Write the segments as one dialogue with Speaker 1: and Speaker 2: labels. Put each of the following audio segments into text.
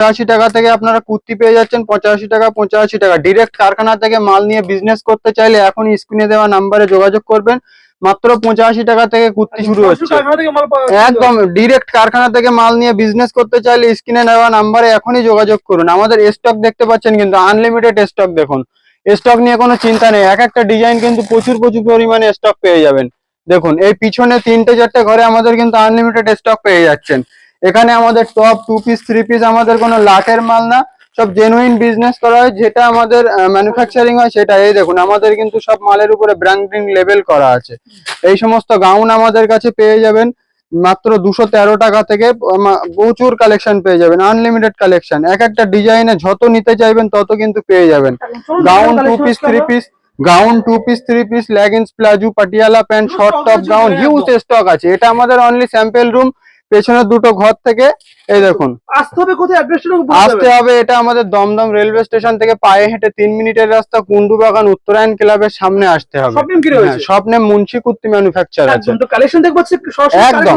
Speaker 1: পঁচাশি টাকা থেকে আপনারা কুর্তি পেয়ে যাচ্ছেন পঁচাশি টাকা পঁচাশি টাকা। ডিরেক্ট কারখানা থেকে মাল নিয়ে বিজনেস করতে চাইলে এখন স্ক্রিনে দেওয়া নাম্বারে যোগাযোগ করবেন। মাত্র পঁচাশি টাকা থেকে কুর্তি শুরু হচ্ছে। একদম ডিরেক্ট কারখানা থেকে মাল নিয়ে বিজনেস করতে চাইলে স্ক্রিনে নেওয়া নাম্বারে এখনই যোগাযোগ করুন। আমাদের স্টক দেখতে পাচ্ছেন কিন্তু আনলিমিটেড স্টক দেখুন। স্টক নিয়ে কোনো চিন্তা নেই। এক একটা ডিজাইন কিন্তু প্রচুর প্রচুর পরিমাণে স্টক পেয়ে যাবেন। দেখুন এই পিছনে তিনটে চারটে ঘরে আমাদের কিন্তু আনলিমিটেড স্টক পেয়ে যাচ্ছেন। এখানে আমাদের top two piece three piece আমাদের কোনো লাটের মাল না। সব জেনুইন বিজনেস করা হয় যেটা আমাদের ম্যানুফ্যাকচারিং হয় সেটা এই দেখুন আমাদের কিন্তু সব মালের উপরে ব্র্যান্ডিং লেভেল করা আছে। এই সমস্ত গাউন আমাদের কাছে পেয়ে যাবেন মাত্র দুশো তেরো টাকা থেকে প্রচুর কালেকশন পেয়ে যাবেন আনলিমিটেড কালেকশন এক একটা ডিজাইনে যত নিতে চাইবেন তত কিন্তু পেয়ে যাবেন।
Speaker 2: Gown
Speaker 1: two piece
Speaker 2: three
Speaker 1: piece
Speaker 2: gown
Speaker 1: two piece three piece leggings palazzo Patiala pant short top
Speaker 2: gown.
Speaker 1: Huge
Speaker 2: stock আছে
Speaker 1: এটা আমাদের অনলি স্যাম্পল রুম পেছনের দুটো ঘর থেকে এই দেখুন।
Speaker 2: আসতে হবে কোথায়? অ্যাড্রেসটা
Speaker 1: আসতে হবে। এটা আমাদের দমদম রেলওয়ে স্টেশন থেকে পায়ে হেঁটে তিন মিনিটের রাস্তা কুন্ডু বাগান উত্তরায়ণ ক্লাবের সামনে আসতে হবে।
Speaker 2: সব নেম কি
Speaker 1: হ্যাঁ, স্বপ্নে মুন্সি কুর্তি ম্যানুফ্যাকচার আছে।
Speaker 2: একদম।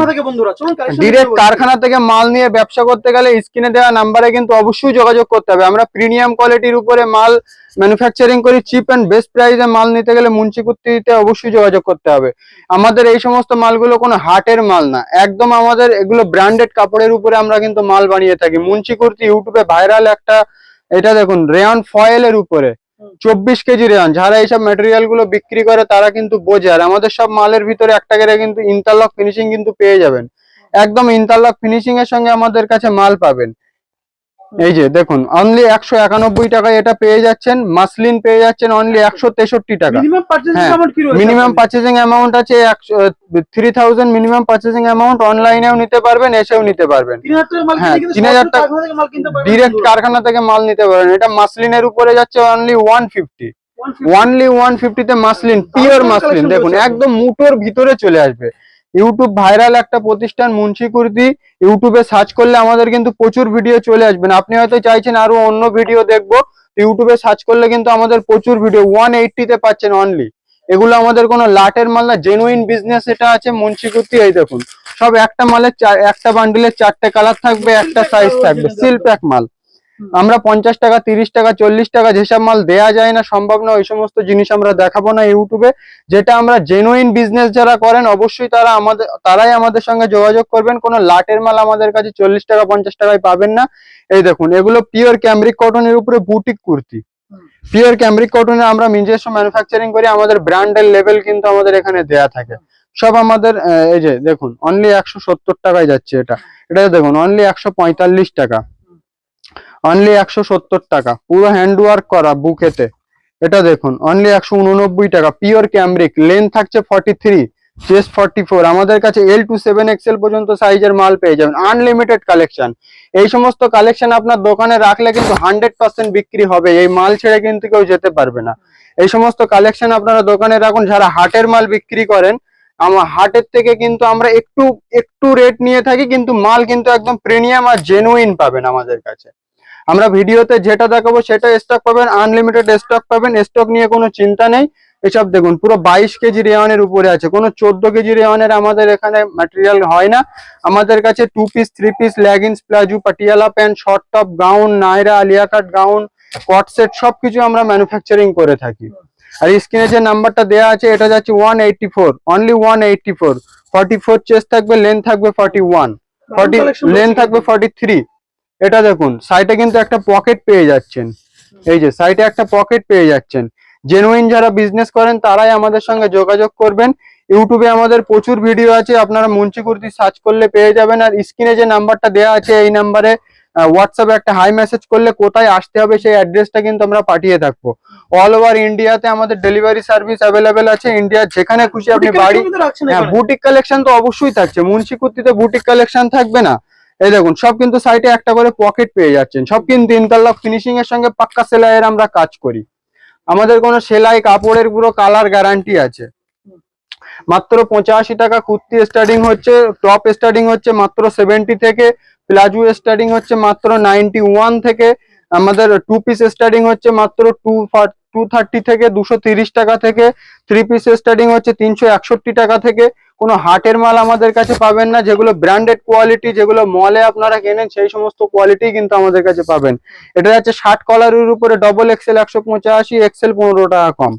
Speaker 1: ডিরেক্ট কারখানা থেকে মাল নিয়ে ব্যবসা করতে গেলে স্ক্রিনে দেওয়া নাম্বারে কিন্তু অবশ্যই যোগাযোগ করতে হবে। আমরা প্রিমিয়াম কোয়ালিটির উপরে মাল ম্যানুফ্যাকচারিং করি চিপ অ্যান্ড বেস্ট প্রাইসে মাল নিতে গেলে মুন্সি কুর্তিতে অবশ্যই যোগাযোগ করতে হবে। আমাদের এই সমস্ত মালগুলো কোনো হাটের মাল না। একদম আমাদের এগুলো ব্র্যান্ডেড কাপড়ের উপরে আমরা কিন্তু মাল বানিয়ে থাকি। মুন্সি কুর্তি ইউটিউবে ভাইরাল একটা এটা দেখুন রেয়ন ফয়েলের উপরে। চব্বিশ কেজি রেয়ান যারা এইসব ম্যাটেরিয়ালগুলো বিক্রি করে তারা কিন্তু বোঝে। আর আমাদের সব মালের ভিতরে একটা করে কিন্তু ইন্টারলক ফিনিশিং কিন্তু পেয়ে যাবেন। একদম ইন্টারলক ফিনিশিং এর সঙ্গে আমাদের কাছে মাল পাবেন। এই যে দেখুন অনলি একশো একানব্বই টাকায় এটা পেয়ে যাচ্ছেন মাসলিন পেয়ে যাচ্ছেন অনলি একশো তেষট্টি টাকা।
Speaker 2: মিনিমাম
Speaker 1: হ্যাঁ, পার্চেসিং অ্যামাউন্ট আছে three thousand minimum purchasing amount অনলাইনেও নিতে পারবেন এসেও নিতে পারবেন।
Speaker 2: তিন হাজার টাকা
Speaker 1: হ্যাঁ,
Speaker 2: কিনতে কিন্তু
Speaker 1: 3000
Speaker 2: সরাসরি কারখানা থেকে মাল কিনতে পারবেন।
Speaker 1: ডিরেক্ট কারখানা থেকে মাল নিতে পারবেন। এটা মাসলিনের উপরে যাচ্ছে only one fifty
Speaker 2: 150
Speaker 1: only one ফিফটিতে muslin pure muslin. দেখুন একদম মুটোর ভিতরে চলে আসবে। ইউটিউব ভাইরাল একটা প্রতিষ্ঠান মুন্সি কুর্তি ইউটিউবে সার্চ করলে আমাদের কিন্তু প্রচুর ভিডিও চলে আসবেন আপনি হয়তো চাইছেন আরও অন্য ভিডিও দেখব। ইউটিউবে সার্চ করলে কিন্তু আমাদের প্রচুর ভিডিও ওয়ান তে পাচ্ছেন অনলি এগুলো আমাদের কোনো লাটের মাল না জেনুইন বিজনেস এটা আছে মুন্সি কুর্তি এই দেখুন, সব একটা মালের একটা বান্ডিলের চারটে কালার থাকবে, একটা সাইজ থাকবে সিল প্যাক মাল। আমরা পঞ্চাশ টাকা তিরিশ টাকা চল্লিশ টাকা যেসব মাল দেয়া যায় না সম্ভব না ওই সমস্ত জিনিস আমরা দেখাবো না ইউটিউবে। যেটা আমরা জেনুইন বিজনেস যারা করেন অবশ্যই তারা আমাদের তারাই আমাদের সঙ্গে যোগাযোগ করবেন। কোনো লাটের মাল আমাদের কাছে চল্লিশ টাকা পঞ্চাশ টাকায় পাবেন না। এই দেখুন এগুলো পিওর ক্যামরিক কটনের উপরে বুটিক কুর্তি। পিওর ক্যামরিক কটনে আমরা নিজস্ব ম্যানুফ্যাকচারিং করি আমাদের ব্র্যান্ডের লেভেল কিন্তু আমাদের এখানে দেয়া থাকে। সব আমাদের এই যে দেখুন অনলি একশো সত্তর টাকায় যাচ্ছে এটা। এটা দেখুন অনলি একশো পঁয়তাল্লিশ টাকা। অনলি একশো সত্তর টাকা। পুরো হ্যান্ড ওয়ার্ক করা বুকেতে। এটা দেখুন অনলি একশো উননব্বই টাকা। পিওর ক্যামব্রিক লেন থাকছে forty three chest forty four আমাদের কাছে এল টু সেভেন এক্সেল পর্যন্ত সাইজের মাল পেয়ে যাবেন। আনলিমিটেড কালেকশন এই সমস্ত কালেকশন আপনার দোকানে রাখলে কিন্তু হান্ড্রেড পার্সেন্ট বিক্রি হবে। এই মাল ছেড়ে কিন্তু কেউ যেতে পারবে না। এই সমস্ত কালেকশন আপনারা দোকানে রাখুন। যারা হাটের মাল বিক্রি করেন আমার হাটের থেকে কিন্তু আমরা একটু একটু রেট নিয়ে থাকি, কিন্তু মাল কিন্তু একদম প্রিমিয়াম আর জেনুইন পাবেন আমাদের কাছে। আমরা ভিডিওতে যেটা দেখাবো সেটা স্টক পাবেন আনলিমিটেড স্টক পাবেন স্টক নিয়ে কোনো চিন্তা নেই। এসব দেখুন পুরো বাইশ কেজি রেওয়ানের উপরে আছে কোনো চোদ্দ কেজি রেওয়ানের আমাদের এখানে ম্যাটেরিয়াল হয় না। আমাদের কাছে two piece three piece leggings palazzo Patiala pant short top gown Naira Alia cut gown cot set সবকিছু আমরা ম্যানুফ্যাকচারিং করে থাকি। আর স্ক্রিনে যে নাম্বারটা দেওয়া আছে এটা যাচ্ছে one eighty four only one eighty four forty four chest থাকবে লেন্থ থাকবে ফর্টি ওয়ান ফর্টি লেন্থ থাকবে ফর্টি থ্রি এটা দেখুন সাইডে কিন্তু একটা পকেট পেয়ে যাচ্ছেন। এই যে সাইডে একটা পকেট পেয়ে যাচ্ছেন। জেনুইন যারা বিজনেস করেন তারাই আমাদের সঙ্গে যোগাযোগ করবেন। ইউটিউবে আমাদের প্রচুর ভিডিও আছে আপনারা মুন্সি কুর্তি সার্চ করলে পেয়ে যাবেন। আর স্ক্রিনে যে নাম্বারটা দেওয়া আছে এই নাম্বারে হোয়াটসঅ্যাপে একটা হাই মেসেজ করলে কোথায় আসতে হবে সেই অ্যাড্রেসটা কিন্তু আমরা পাঠিয়ে থাকব। অল ওভার ইন্ডিয়াতে আমাদের ডেলিভারি সার্ভিস অ্যাভেলেবেল আছে। ইন্ডিয়া যেখানে খুশি আপনি বাড়ি হ্যাঁ বুটিক কালেকশন তো অবশ্যই থাকছে। মুন্সি কুর্তিতে বুটিক কালেকশন থাকবে না। এই দেখুন, সব কিন্তু সাইডে একটা করে পকেট পেয়ে যাচ্ছেন। সব কিন্তু ইন্টারলক ফিনিশিং এর সঙ্গে পাক্কা সেলাইয়ের আমরা কাজ করি। আমাদের কোনো সেলাই কাপড়ের পুরো কালার গ্যারান্টি আছে। মাত্র পঁচাশি টাকা কুর্তি স্টার্টিং হচ্ছে টপ স্টার্টিং হচ্ছে মাত্র সেভেন্টি থেকে, প্লাজো স্টার্টিং হচ্ছে মাত্র নাইনটি ওয়ান থেকে, আমাদের টু পিস স্টার্টিং হচ্ছে মাত্র টু টু থার্টি থেকে দুশো তিরিশ টাকা থেকে থ্রি পিস স্টার্টিং হচ্ছে তিনশো একষট্টি টাকা থেকে কোনো হাটের মাল আমাদের কাছে পাবেন না, যেগুলো ব্র্যান্ডেড কোয়ালিটি যেগুলো মলে আপনারা কেনেন, সেই সমস্ত কোয়ালিটি কিন্তু আমাদের কাছে পাবেন। এটা হচ্ছে ষাট কলারের উপরে ডবল এক্সেল একশো পঁচাশি এক্সেল পনেরো টাকা কম।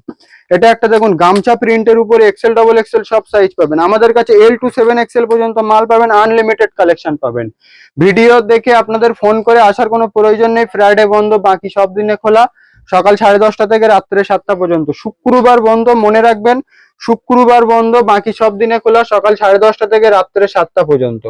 Speaker 1: এটা একটা দেখুন, গামছা প্রিন্টের উপরে এক্সেল ডবল এক্সেল সব সাইজ পাবেন। আমাদের কাছে এল টু সেভেন এক্সেল পর্যন্ত মাল পাবেন আনলিমিটেড কালেকশন পাবেন। ভিডিও দেখে আপনাদের ফোন করে আসার কোনো প্রয়োজন নেই ফ্রাইডে বন্ধ, বাকি সব দিনে খোলা। সকাল সাড়ে দশটা থেকে রাত্রে সাতটা পর্যন্ত। শুক্রবার বন্ধ, মনে রাখবেন শুক্রবার বন্ধ, বাকি সব দিনে খোলা সকাল সাড়ে দশটা থেকে রাত্রে সাতটা পর্যন্ত।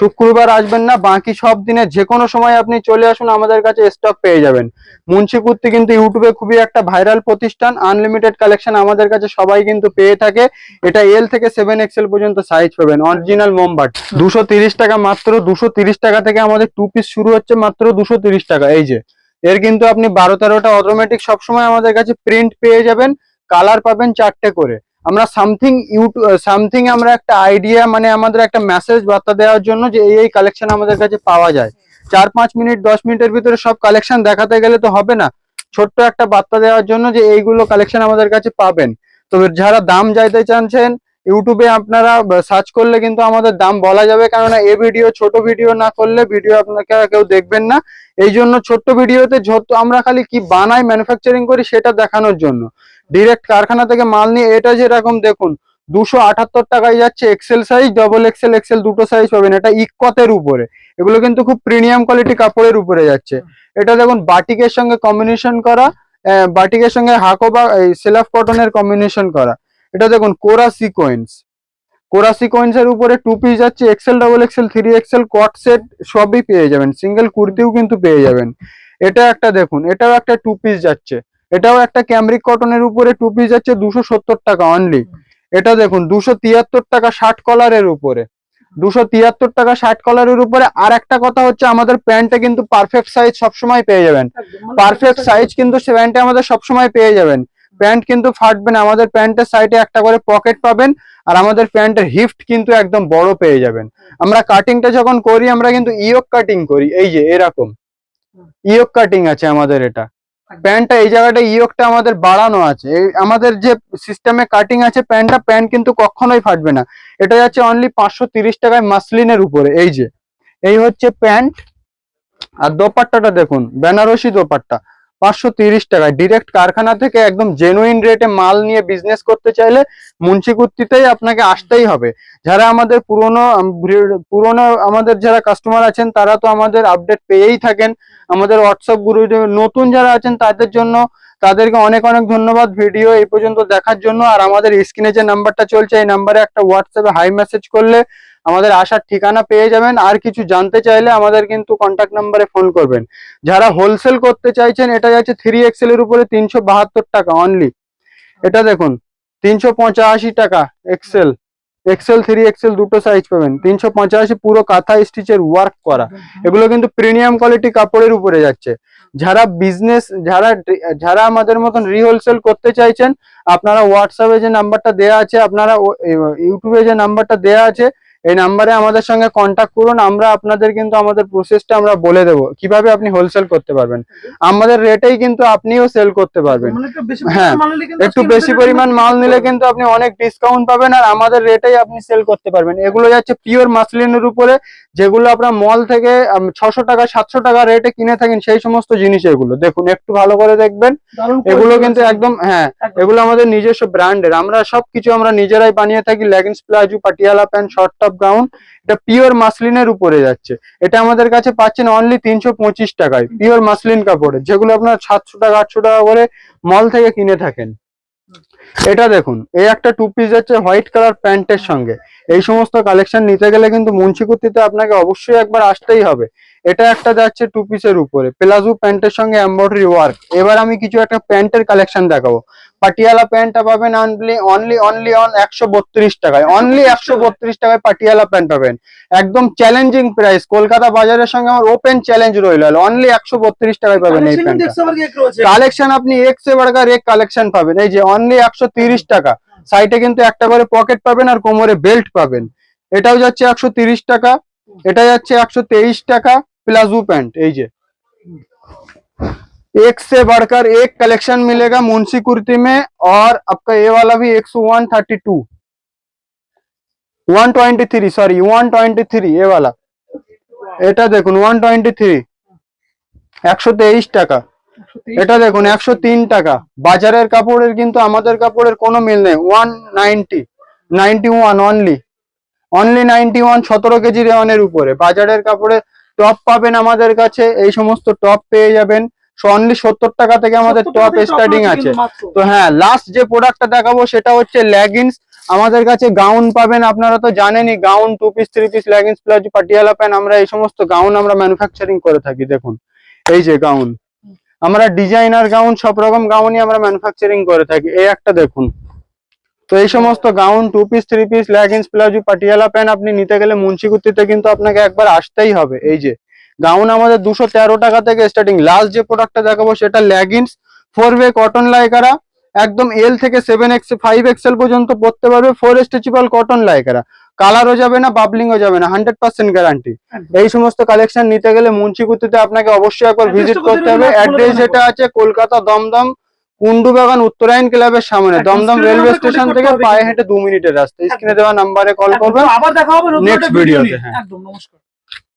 Speaker 1: শুক্রবার আসবেন না, বাকি সব দিনে যে কোনো সময় আপনি চলে আসুন, আমাদের কাছে স্টক পেয়ে যাবেন। মুন্সি কুর্তি কিন্তু ইউটিউবে খুবই একটা ভাইরাল প্রতিষ্ঠান আনলিমিটেড কালেকশন আমাদের কাছে সবাই কিন্তু পেয়ে থাকে। এটা এল থেকে সেভেন এক্সেল পর্যন্ত সাইজ পাবেন অরিজিনাল মোমবাট দুশো টাকা মাত্র, দুশো টাকা থেকে আমাদের টু পিস শুরু হচ্ছে মাত্র দুশো টাকা, এই যে। এর কিন্তু আপনি বারো তেরোটা অটোমেটিক সবসময় আমাদের কাছে প্রিন্ট পেয়ে যাবেন কালার পাবেন চারটে করে। আমরা সামথিং ইউটিউব সামথিং আমরা একটা আইডিয়া মানে আমাদের একটা মেসেজ বার্তা দেওয়ার জন্য যে এই এই কালেকশন আমাদের কাছে পাওয়া যায়। চার, পাঁচ মিনিট, দশ মিনিটের ভিতরে সব কালেকশন দেখাতে গেলে তো হবে না। ছোট্ট একটা বার্তা দেওয়ার জন্য যে এইগুলো কালেকশন আমাদের কাছে পাবেন। তো যারা দাম যাইতে চাচ্ছেন ইউটিউবে আপনারা সার্চ করলে কিন্তু আমাদের দাম বলা যাবে, কেননা এই ভিডিও ছোট ভিডিও না করলে ভিডিও আপনাকে কেউ দেখবেন না। এই জন্য ছোট্ট ভিডিওতে যত আমরা খালি কি বানাই ম্যানুফ্যাকচারিং করি, সেটা দেখানোর জন্য। ডিরেক্ট কারখানা থেকে মাল নিয়ে, এটা যেরকম দেখুন, দুশো আটাত্তর টাকায় যাচ্ছে XL size double XL XL দুটো সাইজ পাবেন। এটা ইকতের উপরে। এগুলো কিন্তু খুব প্রিমিয়াম কোয়ালিটি কাপড়ের উপরে যাচ্ছে। এটা দেখুন, বাটিকের সঙ্গে কম্বিনেশন করা বাটিকের সঙ্গে হাকোবা এই, সেলাফ কটনের কম্বিনেশন করা। এটা দেখুন, কোরা সিকোয়েন্স কোরা সিকোয়েন্স এর উপরে টু পিস যাচ্ছে XL double XL three XL cot set সবই পেয়ে যাবেন। সিঙ্গেল কুর্তিও কিন্তু পেয়ে যাবেন। এটা একটা দেখুন, এটাও একটা টু পিস যাচ্ছে। এটাও একটা ক্যামরিক কটনের উপরে টু পিস যাচ্ছে দুশো সত্তর টাকা অনলি এটা দেখুন দুশো তিয়াত্তর টাকা ষাট কলারের উপরে। দুশো তিয়াত্তর টাকা ষাট কলারের উপরে। আর একটা কথা হচ্ছে আমাদের প্যান্টটা কিন্তু পারফেক্ট সাইজ সবসময় পেয়ে যাবেন। পারফেক্ট সাইজ কিন্তু সে প্যান্টে আমাদের সবসময় পেয়ে যাবেন। প্যান্ট কিন্তু ফাটবে না আমাদের প্যান্টের সাইডে একটা করে পকেট পাবেন আর আমাদের প্যান্টের হিফট কিন্তু একদম বড় পেয়ে যাবেন। আমরা কাটিংটা যখন করি আমরা কিন্তু ইয়ক কাটিং করি। এই যে এরকম। ইয়ক কাটিং আছে আমাদের এটা। প্যান্টটা, এই জায়গাটা ইয়কটা আমাদের বাড়ানো আছে। আমাদের যে সিস্টেমে কাটিং আছে, প্যান্টটা, প্যান্ট কিন্তু কখনোই ফাটবে না। এটা যাচ্ছে অনলি পাঁচশো টাকায় মাসলিনের উপরে, এই যে। এই হচ্ছে প্যান্ট। আর দোপাট্টাটা দেখুন, বেনারসি দোপাট্টা। পাঁচশো তিরিশ টাকায়। ডিরেক্ট কারখানা থেকে একদম জেনুইন রেটে মাল নিয়ে বিজনেস করতে চাইলে মুন্সিকুর্তিতেই আপনাকে আসতেই হবে। যারা আমাদের পুরনো পুরনো আমাদের যারা কাস্টমার আছেন, তারা তো আমাদের আপডেট পেয়েই থাকেন। আমাদের হোয়াটসঅ্যাপ গ্রুপে নতুন যারা আছেন, তাদের জন্য তাদেরকে অনেক অনেক ধন্যবাদ ভিডিও এই পর্যন্ত দেখার জন্য। আর আমাদের স্ক্রিনে যে নাম্বারটা চলছে, এই নাম্বারে একটা হোয়াটসঅ্যাপে হাই মেসেজ করলে আমাদের আসার ঠিকানা পেয়ে যাবেন। আর কিছু জানতে চাইলে আমাদের কিন্তু কন্ট্যাক্ট নাম্বারে ফোন করবেন। যারা হোলসেল করতে চাইছেন, এটা যাচ্ছে থ্রি এক্সেল এর উপরে তিনশো বাহাত্তর টাকা অনলি এটা দেখুন, তিনশো পঁচাশি টাকা এক্সেল এক্সেল থ্রি এক্সেল দুটো সাইজ পাবেন। তিনশো পঁচাশি পুরো কাঁথা স্টিচের ওয়ার্ক করা। এগুলো কিন্তু প্রিমিয়াম কোয়ালিটি কাপড়ের উপরে যাচ্ছে। যারা বিজনেস যারা যারা আমাদের মতন রিহোলসেল করতে চাইছেন, আপনারা হোয়াটসঅ্যাপে যে নাম্বারটা দেয়া আছে, আপনারা ইউটিউবে যে নাম্বারটা দেয়া আছে এই নাম্বারে আমাদের সঙ্গে কন্ট্যাক্ট করুন আমরা আপনাদের কিন্তু আমাদের প্রসেসটা আমরা বলে দেবো। কীভাবে আপনি হোলসেল করতে পারবেন? আমাদের রেটেই কিন্তু আপনিও সেল করতে পারবেন।
Speaker 2: মানে একটু বেশি
Speaker 1: হ্যাঁ, একটু বেশি পরিমাণ মাল নিলে কিন্তু আপনি অনেক ডিসকাউন্ট পাবেন আর আমাদের রেটেই আপনি সেল করতে পারবেন। এগুলো যাচ্ছে পিওর মাসলিনের উপরে যেগুলো আপনার মল থেকে ছশো টাকা সাতশো টাকা রেটে কিনে থাকেন সেই সমস্ত জিনিস এগুলো। দেখুন একটু ভালো করে দেখবেন। এগুলো কিন্তু একদম হ্যাঁ এগুলো আমাদের নিজস্ব ব্র্যান্ডের আমরা সবকিছু আমরা নিজেরাই বানিয়ে থাকি leggings palazzo Patiala pant short top gown এটা পিওর মাসলিনের উপরে যাচ্ছে। এটা আমাদের কাছে পাচ্ছেন অনলি তিনশো পঁচিশ টাকায় পিওর মাসলিন কাপড়ের যেগুলো আপনার সাতশো টাকা, আটশো টাকা করে মল থেকে কিনে থাকেন। এটা দেখুন, এই একটা টু পিস যাচ্ছে হোয়াইট কালার প্যান্টের সঙ্গে। এই সমস্ত কালেকশন নিতে গেলে কিন্তু মুন্সিকুর্তিতে আপনাকে অবশ্যই একবার আসতেই হবে। এটা একটা যাচ্ছে টু পিসের উপরে। প্লাজো প্যান্টের সঙ্গে এমব্রয়ডারি ওয়ার্ক এবার আমি কিছু একটা প্যান্টের কালেকশন দেখাবো। পাটিয়ালা প্যান্টটা পাবেন অনলি অনলি অনলি অন একশো বত্রিশ টাকায়। অনলি একশো বত্রিশ টাকায় পাটিয়ালা প্যান্ট পাবেন। একদম চ্যালেঞ্জিং প্রাইস কলকাতা বাজারের সঙ্গে আমার ওপেন চ্যালেঞ্জ রইল। অনলি একশো বত্রিশ টাকায় পাবেন এই
Speaker 2: রয়েছে।
Speaker 1: কালেকশন আপনি এক সে বাড়কার এক কালেকশন পাবেন। এই যে অনলি একশো তিরিশ টাকা। সাইডে কিন্তু একটা করে পকেট পাবেন আর কোমরে বেল্ট পাবেন। এটাও যাচ্ছে একশো তিরিশ টাকা। এটা যাচ্ছে একশো তেইশ টাকা। प्लाजो पैंट এই যে एक से बढ़कर एक कलेक्शन मिलेगा मुंशी कुर्ती में और आपका ये वाला भी एक सौ one thirty two one twenty three sorry one twenty three এওয়ালা এটা দেখুন ওয়ান টোয়েন্টি থ্রি একশো তেইশ টাকা এটা দেখুন একশো তিন টাকা বাজারের কাপড়ের কিন্তু আমাদের কাপড়ের কোনো মিল নেই one ninety ninety one only only ninety one সতেরো কেজি রেওয়ানের উপরে বাজারের কাপড়ে টপ পাবেন আমাদের কাছে এই সমস্ত টপ পেয়ে যাবেন। অনলি সত্তর টাকা থেকে আমাদের টপ স্টার্টিং আছে তো হ্যাঁ লাস্ট যে প্রোডাক্টটা দেখাবো সেটা হচ্ছে লেগিংস আমাদের কাছে গাউন পাবেন আপনারা তো জানেনই gown two piece three piece leggings palazzo Patiala pant আমরা এই সমস্ত গাউন আমরা ম্যানুফ্যাকচারিং করে থাকি দেখুন। এই যে গাউন আমরা ডিজাইনার গাউন সব রকম গাউনই আমরা ম্যানুফ্যাকচারিং করে থাকি। এই একটা দেখুন। তো এই সমস্ত gown two piece three piece leggings palazzo Patiala pant আপনি নিতে গেলে মুন্সিকুত্তিতে কিন্তু আপনাকে একবার আসতেই হবে। এই যে গাউন আমাদের দুশো তেরো টাকা থেকে স্টার্টিং লাস্ট যে প্রোডাক্টটা দেখাবো সেটা leggings four way cotton lycra একদম এল থেকে সেভেন এক্স ফাইভ এক্সেল পর্যন্ত পড়তে পারবে ফোর স্ট্রেচেবল কটন লাইকারা। কালারও যাবে না বাবলিংও যাবে না হান্ড্রেড পার্সেন্ট গ্যারান্টি এই সমস্ত কালেকশন নিতে গেলে মুন্সিকুতিতে আপনাকে অবশ্যই একবার ভিজিট করতে হবে। অ্যাড্রেস যেটা আছে কলকাতা দমদম কুন্ডু বাগান উত্তরায়ণ ক্লাবের সামনে দমদম রেলওয়ে স্টেশন থেকে পায়ে হেঁটে দু মিনিটের রাস্তা। স্ক্রিনে দেওয়া নাম্বারে কল করবেন।
Speaker 2: আবার দেখা হবে নেক্সট
Speaker 1: Next
Speaker 2: একটা
Speaker 1: video
Speaker 2: ভিডিও
Speaker 1: তে,
Speaker 2: নিয়ে।
Speaker 1: হ্যাঁ।
Speaker 2: একদম নমস্কার।